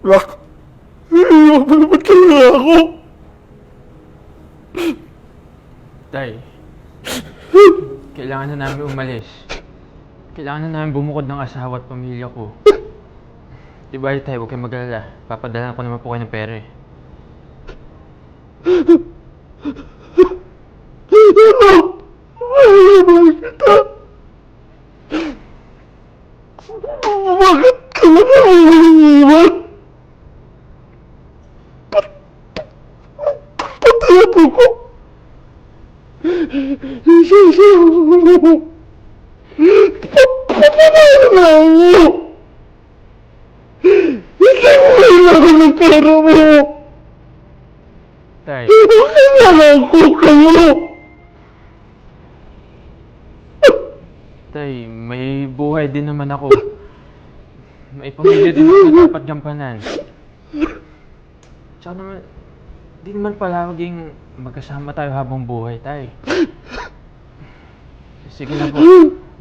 Rock, iiwan mo naman talaga ako. Tay, kailangan na namin umalis. Kailangan na namin bumukod ng asawa at pamilya ko. Di ba, tay, huwag kayong mag-alala. Papadala ko naman po kayo ng pera eh. Ano? Mahal kita. Bakit ka na naman iiwan? Ba't, ako ko? Na ako. Hindi mo kailangan ng pera mo. Tay, Kailangan ko kayo. tay, may buhay din naman ako. May pamilya din ako na dapat gampanan. Tsaka naman, di naman palaging magkasama tayo habang buhay, tay. Sige na po,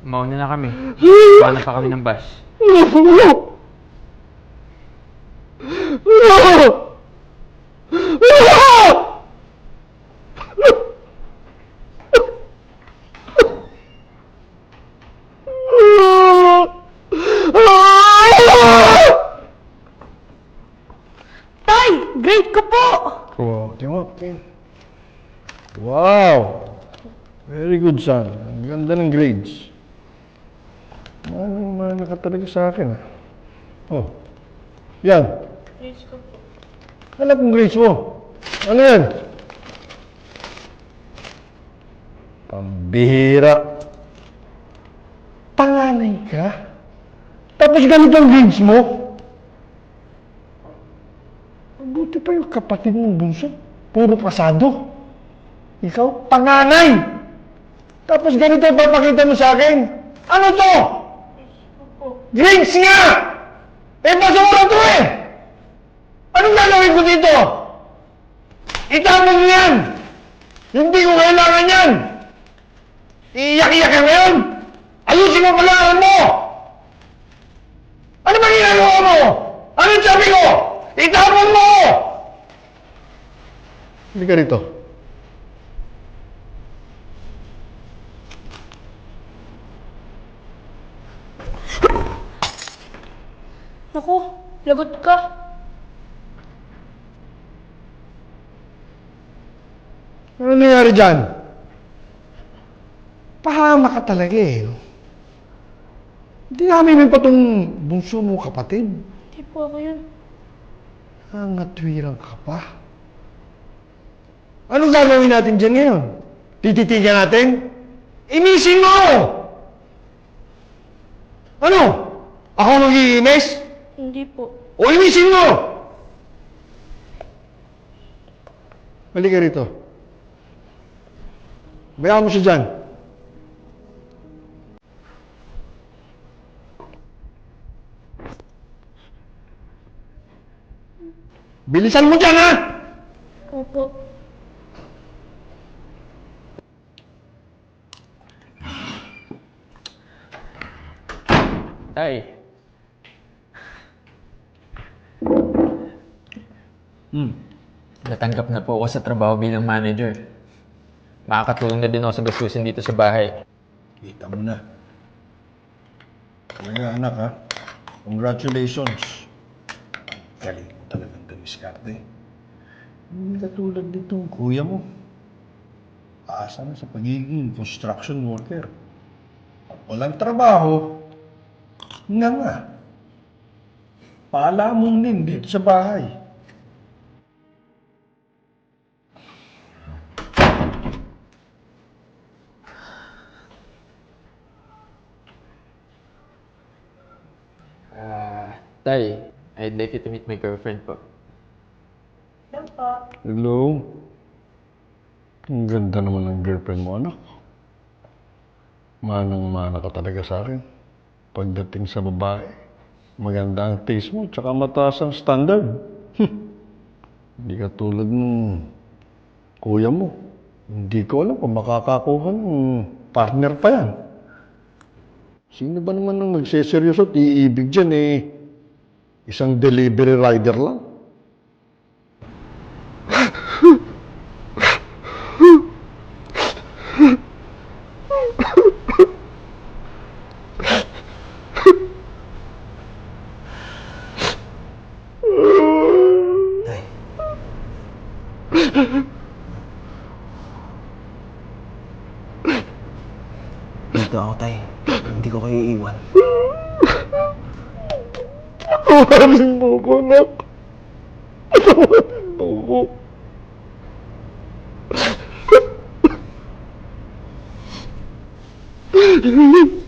mauna na kami. Mauna pa kami ng bus. No! Tay! Grade ko po! Mo. Wow! Very good, son. Ang ganda ng grades. Ano mana ka talaga sa akin, ah. Oh. Yan. Grades ko po. Alam kong grades mo. Ano yan? Pambihira. Panganay ka? Tapos ganito ang grades mo? Mabuti pa yung kapatid mong bunso. Puro pasado. Ikaw, panganay! Tapos ganito papakita mo sa akin. Ano to? Grades nga! Eh, basura to eh! Anong gagawin ko dito? Itapon mo yan! Hindi ko kailangan yan! Iiyak-iyak ka ngayon! Ayusin mo pag mo! Ano ba ginagawa mo? Ano sabi ko? Itapon mo! Hindi ka rito. Naku, lagot ka. Ano nangyari dyan? Pahama ka talaga eh. Hindi namin pa tong bunso mo kapatid. Hindi po ako yun. Nangatwirang ka pa. Anong gagawin natin dyan ngayon? Tititigan natin? Imisin mo! Ano? Ako mag-iimis? Hindi po. O imisin mo! Halika rito. Bayaan mo siya dyan. Bilisan mo dyan, ha? Opo. Tay. Hmm. Natanggap na po ako sa trabaho bilang manager. Makakatulong na din ako sa gastusin dito sa bahay. Kita mo na. Talaga anak ha. Congratulations. Galing mo talagang dumiskarte. Hindi katulad nitong kuya mo. Aasa na sa pagiging construction worker. Walang trabaho. Nga nga. Paalamon din dito sa bahay. Ah, Tay, I'd like you to meet my girlfriend po. Yan po. Hello? Ang ganda naman ng girlfriend mo, anak. Manang-mana ka talaga sa akin. Pagdating sa babae, maganda ang taste mo, tsaka mataas ang standard. Hindi ka tulad ng kuya mo. Hindi ko alam kung makakakuha ng partner pa yan. Sino ba naman ang nagseseryoso at iibig dyan eh? Isang delivery rider lang. Tay. Dito ako, Tay. Hindi ko kayo iiwan. Tawarin mo ko, nak. Tawarin mo ko. Tawarin